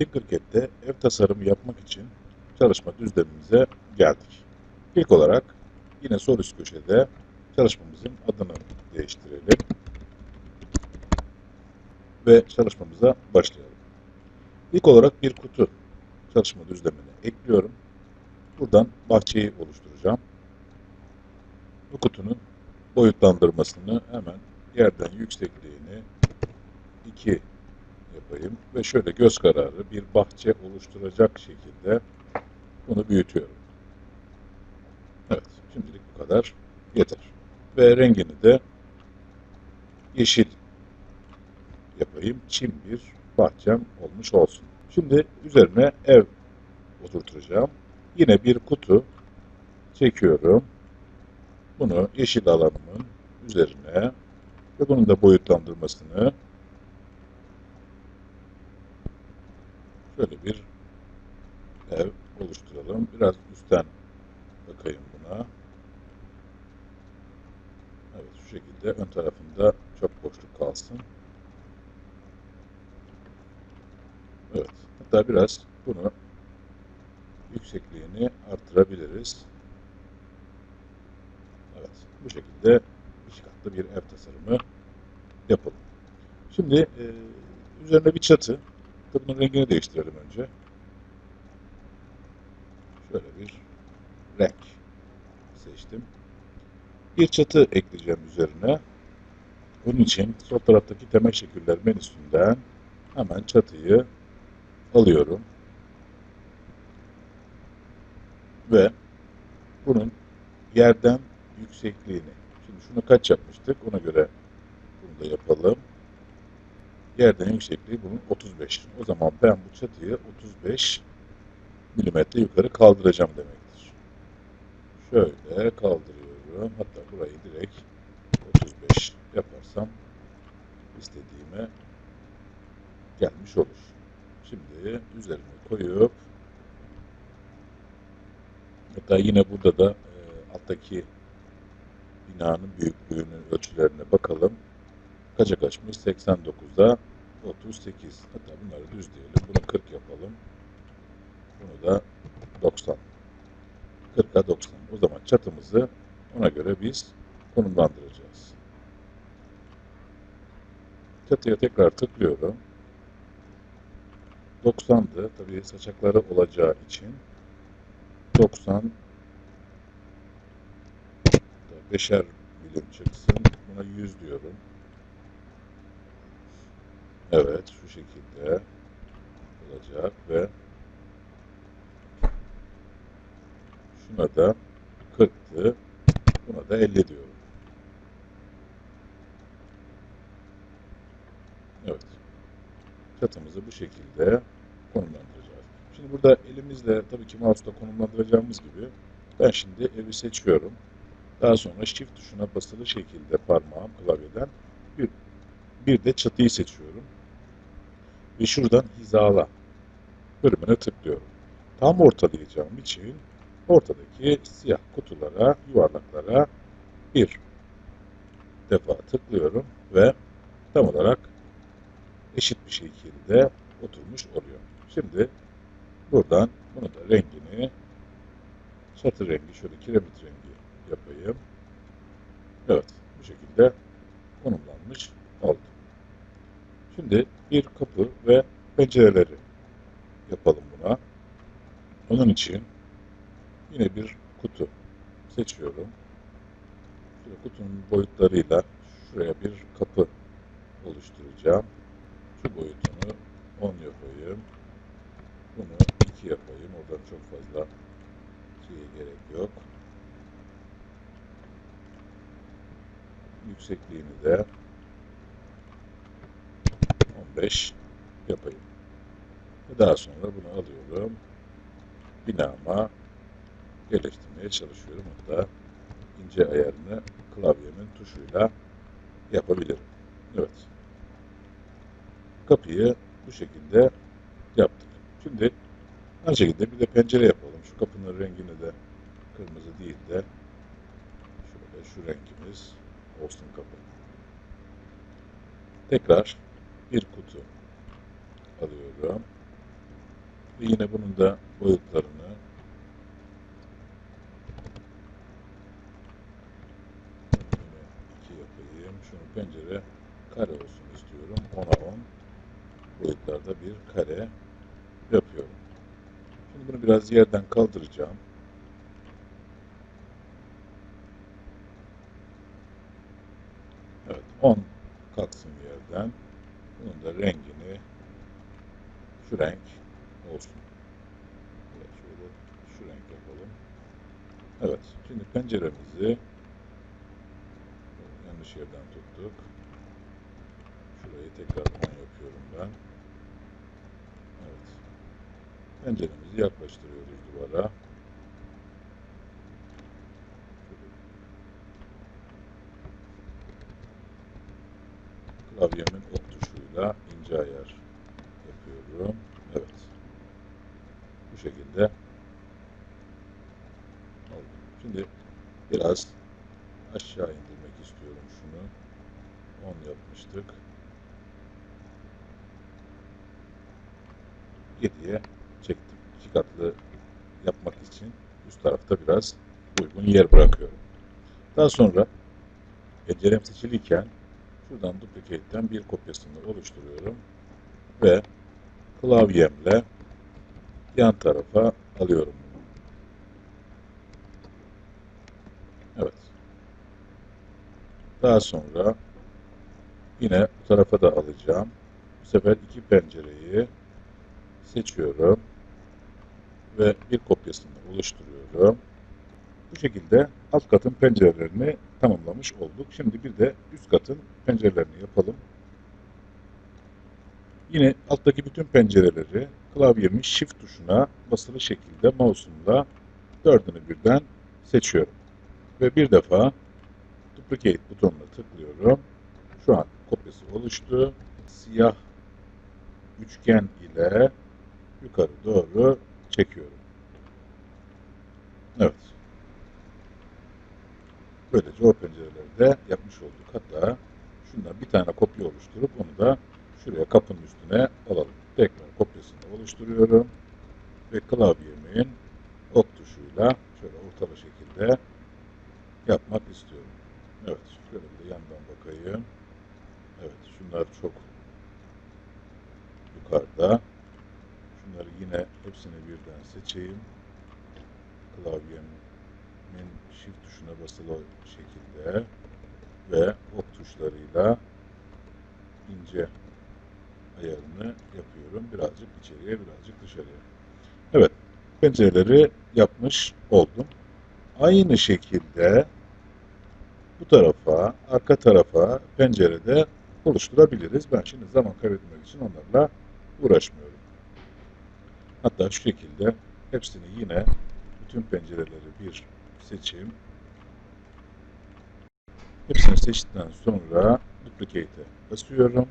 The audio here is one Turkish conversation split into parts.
Tinkercad'de ev tasarımı yapmak için çalışma düzlemimize geldik. İlk olarak yine sol üst köşede çalışmamızın adını değiştirelim. Ve çalışmamıza başlayalım. İlk olarak bir kutu çalışma düzlemine ekliyorum. Buradan bahçeyi oluşturacağım. Bu kutunun boyutlandırmasını hemen yerden yüksekliğini 2 yapayım ve şöyle göz kararı bir bahçe oluşturacak şekilde bunu büyütüyorum. Evet, şimdilik bu kadar yeter. Ve rengini de yeşil yapayım. Çim bir bahçem olmuş olsun. Şimdi üzerine ev oturtacağım. Yine bir kutu çekiyorum. Bunu yeşil alanımın üzerine ve bunun da boyutlandırmasını şöyle bir ev oluşturalım. Biraz üstten bakayım buna. Evet şu şekilde ön tarafında çok boşluk kalsın. Evet. Hatta biraz bunu yüksekliğini arttırabiliriz. Evet. Bu şekilde iki katlı bir ev tasarımı yapalım. Şimdi e, üzerine bir çatı. Bunun rengini değiştirelim önce. Şöyle bir renk seçtim. Bir çatı ekleyeceğim üzerine. Bunun için sol taraftaki temel şekiller menüsünden hemen çatıyı alıyorum. Ve bunun yerden yüksekliğini. Şimdi şunu kaç yapmıştık? Ona göre bunu da yapalım. Yerden yüksekliği bunun 35. O zaman ben bu çatıyı 35 milimetre yukarı kaldıracağım demektir. Şöyle kaldırıyorum. Hatta burayı direkt 35 yaparsam istediğime gelmiş olur. Şimdi üzerine koyup hatta yine burada da e, alttaki binanın büyüklüğünün ölçülerine bakalım. Kaça kaçmış? 89'da 38. Hatta bunları düz diyelim. Bunu 40 yapalım. Bunu da 90. 40'a 90. O zaman çatımızı ona göre biz konumlandıracağız. Çatıya tekrar tıklıyorum. 90'dı. Tabii saçakları olacağı için 90 beşer milim çıksın. Buna 100 diyorum. Evet, şu şekilde olacak ve şuna da 40'tı. Buna da 50 diyorum. Evet. Çatımızı bu şekilde konumlandıracağız. Şimdi burada elimizle tabii ki mouse'da konumlandıracağımız gibi ben şimdi evi seçiyorum. Daha sonra Shift tuşuna basılı şekilde parmağım klavyeden bir, bir de çatıyı seçiyorum. Ve şuradan hizala bölümüne tıklıyorum. Tam ortalayacağım için ortadaki siyah kutulara, yuvarlaklara bir defa tıklıyorum ve tam olarak eşit bir şekilde oturmuş oluyor. Şimdi buradan bunu da rengini çatı rengi şöyle kiremit rengi yapayım. Evet bu şekilde konumlanmış oldu. Şimdi bir kapı ve pencereleri yapalım buna. Onun için yine bir kutu seçiyorum. Şöyle kutunun boyutlarıyla şuraya bir kapı oluşturacağım. Şu boyutunu 10 yapayım. Bunu 2 yapayım. Oradan çok fazla şeye gerek yok. Yüksekliğini de 15 yapayım. Ve daha sonra bunu alıyorum. Binama yerleştirmeye çalışıyorum. Hatta ince ayarını klavyemin tuşuyla yapabilirim. Evet. Kapıyı bu şekilde yaptık. Şimdi aynı şekilde bir de pencere yapalım. Şu kapının rengini de kırmızı değil de şöyle şu rengimiz olsun kapı. Tekrar bir kutu alıyorum. Ve yine bunun da boyutlarını iki yapayım. Şunu pencere kare olsun istiyorum. 10'a 10 boyutlarda bir kare yapıyorum. Şimdi bunu biraz yerden kaldıracağım. Evet 10 kalksın yerden. Bunun da rengini şu renk olsun. Evet, şöyle şu renk yapalım. Evet şimdi penceremizi yanlış yerden tuttuk. Şurayı tekrar 10 yapıyorum ben. Evet. Penceremizi yaklaştırıyoruz duvara. Klavyemin ince ayar yapıyorum. Evet. Bu şekilde oldu. Şimdi biraz aşağı indirmek istiyorum şunu. 10 yapmıştık. 7'ye çektim. İki yapmak için üst tarafta biraz uygun yer bırakıyorum. Daha sonra pencerem seçiliyken şuradan duplicate'den bir kopyasını oluşturuyorum ve klavyemle yan tarafa alıyorum. Evet. Daha sonra yine bu tarafa da alacağım. Bu sefer iki pencereyi seçiyorum ve bir kopyasını oluşturuyorum. Bu şekilde alt katın pencerelerini tamamlamış olduk. Şimdi bir de üst katın pencerelerini yapalım. Yine alttaki bütün pencereleri klavyemin shift tuşuna basılı şekilde mouse'umla dördünü birden seçiyorum. Ve bir defa duplicate butonuna tıklıyorum. Şu an kopyası oluştu. Siyah üçgen ile yukarı doğru çekiyorum. Evet. Böylece o pencereleri de yapmış olduk. Hatta şundan bir tane kopya oluşturup onu da şuraya kapının üstüne alalım. Tekrar kopyasını oluşturuyorum. Ve klavyemin ok tuşuyla şöyle ortalı şekilde yapmak istiyorum. Evet. Şöyle bir de yandan bakayım. Evet. Şunlar çok yukarıda. Şunları yine hepsini birden seçeyim. Klavyemin shift tuşuna basılı şekilde ve ok tuşlarıyla ince ayarını yapıyorum. Birazcık içeriye, birazcık dışarıya. Evet, pencereleri yapmış oldum. Aynı şekilde bu tarafa, arka tarafa pencerede oluşturabiliriz. Ben şimdi zaman kaybetmek için onlarla uğraşmıyorum. Hatta şu şekilde hepsini yine bütün pencereleri bir seçeyim. Hepsini seçtikten sonra duplicate'e basıyorum.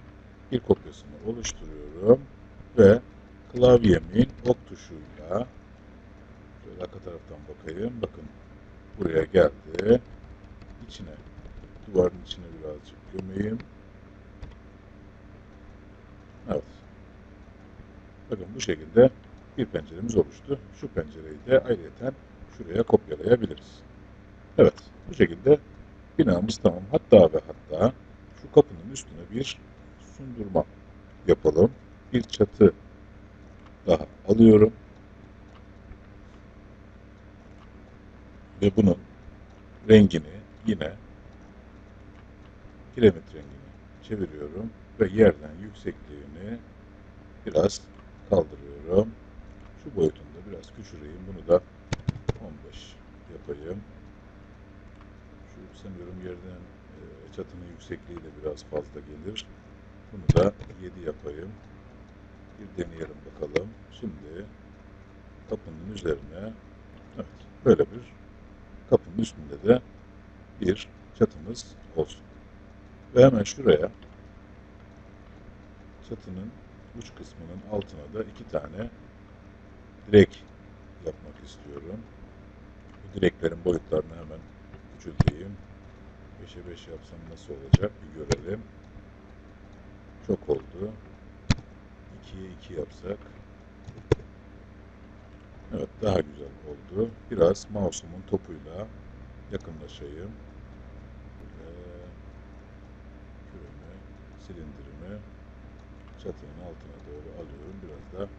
Bir kopyasını oluşturuyorum ve klavyemin ok tuşuyla şöyle arka taraftan bakayım. Bakın buraya geldi. İçine duvarın içine birazcık gömeyim. Evet. Bakın bu şekilde bir penceremiz oluştu. Şu pencereyi de ayrıyeten şuraya kopyalayabiliriz. Evet, bu şekilde binamız tamam. Hatta ve hatta şu kapının üstüne bir sundurma yapalım. Bir çatı daha alıyorum. Ve bunun rengini yine kiremit rengini çeviriyorum ve yerden yüksekliğini biraz kaldırıyorum. Şu boyutunda biraz küçüleyim. Bunu da 15 yapayım. Şu sanıyorum yerden e, çatının yüksekliği de biraz fazla gelir. Bunu da 7 yapayım. Bir deneyelim bakalım. Şimdi kapının üzerine evet, böyle bir kapının üstünde de bir çatımız olsun. Ve hemen şuraya çatının uç kısmının altına da iki tane direk yapmak istiyorum. Direklerin boyutlarını hemen küçülteyim. 5'e 5 yapsam nasıl olacak bir görelim. Çok oldu. 2'ye 2 yapsak. Evet daha güzel oldu. Biraz mouse'umun topuyla yakınlaşayım. Böyle silindirimi çatının altına doğru alıyorum. Biraz da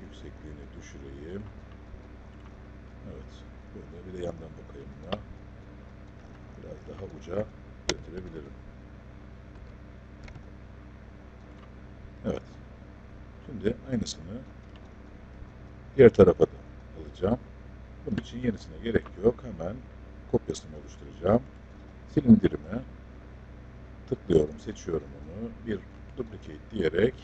yüksekliğini düşüreyim. Evet. Böyle bir de yandan bakayım buna. Biraz daha uca götürebilirim. Evet. Şimdi aynısını diğer tarafa da alacağım. Bunun için yenisine gerek yok. Hemen kopyasını oluşturacağım. Silindirime tıklıyorum, seçiyorum onu. Bir duplicate diyerek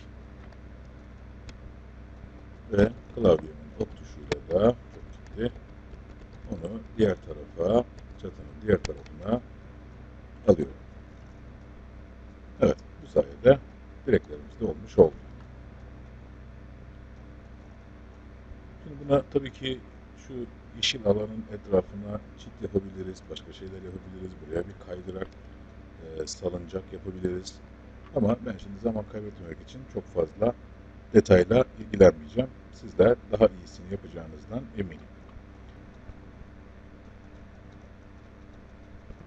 ve klavyemin ok tuşuyla da çok gitti. Onu diğer tarafa, çatının diğer tarafına alıyorum. Evet, bu sayede direklerimiz de olmuş oldu. Şimdi buna tabii ki şu yeşil alanın etrafına çit yapabiliriz, başka şeyler yapabiliriz. Buraya bir kaydırak, e, salıncak yapabiliriz. Ama ben şimdi zaman kaybetmemek için çok fazla detayla ilgilenmeyeceğim. Sizler daha iyisini yapacağınızdan eminim.